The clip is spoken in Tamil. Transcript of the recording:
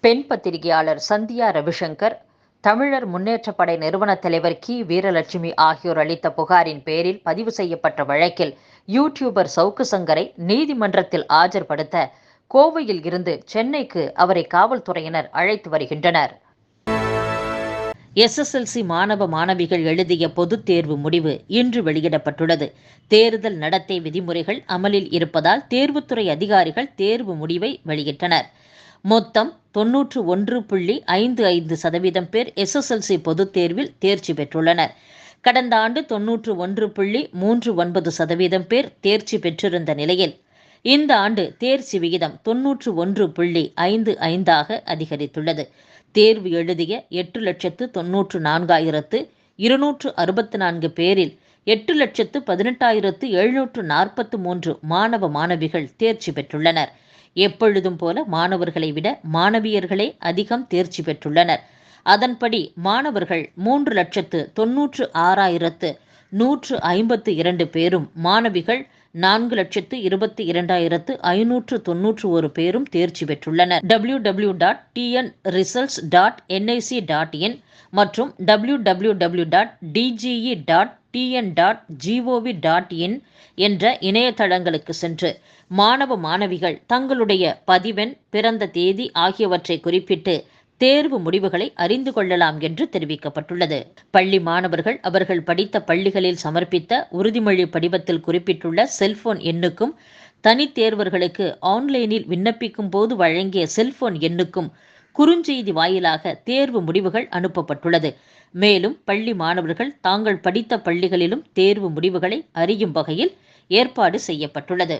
பெண் பத்திரிகையாளர் சந்தியா ரவிசங்கர் தமிழர் முன்னேற்ற படை நிறுவன தலைவர் கி. வீரலட்சுமி ஆகியோர் அளித்த புகாரின் பேரில் பதிவு செய்யப்பட்ட வழக்கில் யூடியூபர் சவுக்கு சங்கரை நீதிமன்றத்தில் ஆஜர்படுத்த கோவையில் இருந்து சென்னைக்கு அவரை காவல்துறையினர் அழைத்து வருகின்றனர். எஸ்எஸ்எல்சி மாணவ மாணவிகள் எழுதிய பொதுத் தேர்வு முடிவு இன்று வெளியிடப்பட்டுள்ளது. தேர்தல் நடத்தை விதிமுறைகள் அமலில் இருப்பதால் தேர்வுத்துறை அதிகாரிகள் தேர்வு முடிவை வெளியிட்டனர். மொத்தம் தொன்னூற்று ஒன்று புள்ளி ஐந்து ஐந்து சதவீதம் பேர் எஸ்எஸ்எல்சி பொதுத் தேர்வில் தேர்ச்சி பெற்றுள்ளனர். கடந்த ஆண்டு தொன்னூற்று ஒன்று புள்ளி மூன்று ஒன்பது சதவீதம் பேர் தேர்ச்சி பெற்றிருந்த நிலையில் இந்த ஆண்டு தேர்ச்சி விகிதம் தொன்னூற்று ஒன்று புள்ளி ஐந்து ஐந்தாக அதிகரித்துள்ளது. தேர்வு எழுதிய எட்டு லட்சத்து தொன்னூற்று நான்காயிரத்து இருநூற்று அறுபத்து நான்கு பேரில் எட்டு லட்சத்து பதினெட்டாயிரத்து எழுநூற்று நாற்பத்து மூன்று மாணவ மாணவிகள் தேர்ச்சி பெற்றுள்ளனர். எப்பொழுதும் போல மாணவர்களை விட மாணவியர்களே அதிகம் தேர்ச்சி பெற்றுள்ளனர். அதன்படி மாணவர்கள் மூன்று லட்சத்து தொன்னூற்று ஆறாயிரத்து நூற்று ஐம்பத்து இரண்டு பேரும் மாணவிகள் நான்கு லட்சத்து இருபத்தி இரண்டாயிரத்து ஐநூற்று தொன்னூற்று ஒரு பேரும் தேர்ச்சி பெற்றுள்ளனர். W W dot TN results dot NIC dot in மற்றும் W W W dot DGE dot TN dot GOV dot in என்ற இணையதளங்களுக்கு சென்று மாணவ மாணவிகள் தங்களுடைய பதிவெண் பிறந்த தேதி ஆகியவற்றை குறிப்பிட்டு தேர்வு முடிவுகளை அறிந்து கொள்ளலாம் என்று தெரிவிக்கப்பட்டுள்ளது. பள்ளி மாணவர்கள் அவர்கள் படித்த பள்ளிகளில் சமர்ப்பித்த உறுதிமொழி படிவத்தில் குறிப்பிட்டுள்ள செல்போன் எண்ணுக்கும் தனித்தேர்வர்களுக்கு ஆன்லைனில் விண்ணப்பிக்கும் போது வழங்கிய செல்போன் எண்ணுக்கும் குறுஞ்செய்தி வாயிலாக தேர்வு முடிவுகள் அனுப்பப்பட்டுள்ளது. மேலும் பள்ளி மாணவர்கள் தாங்கள் படித்த பள்ளிகளிலும் தேர்வு முடிவுகளை அறியும் வகையில் ஏற்பாடு செய்யப்பட்டுள்ளது.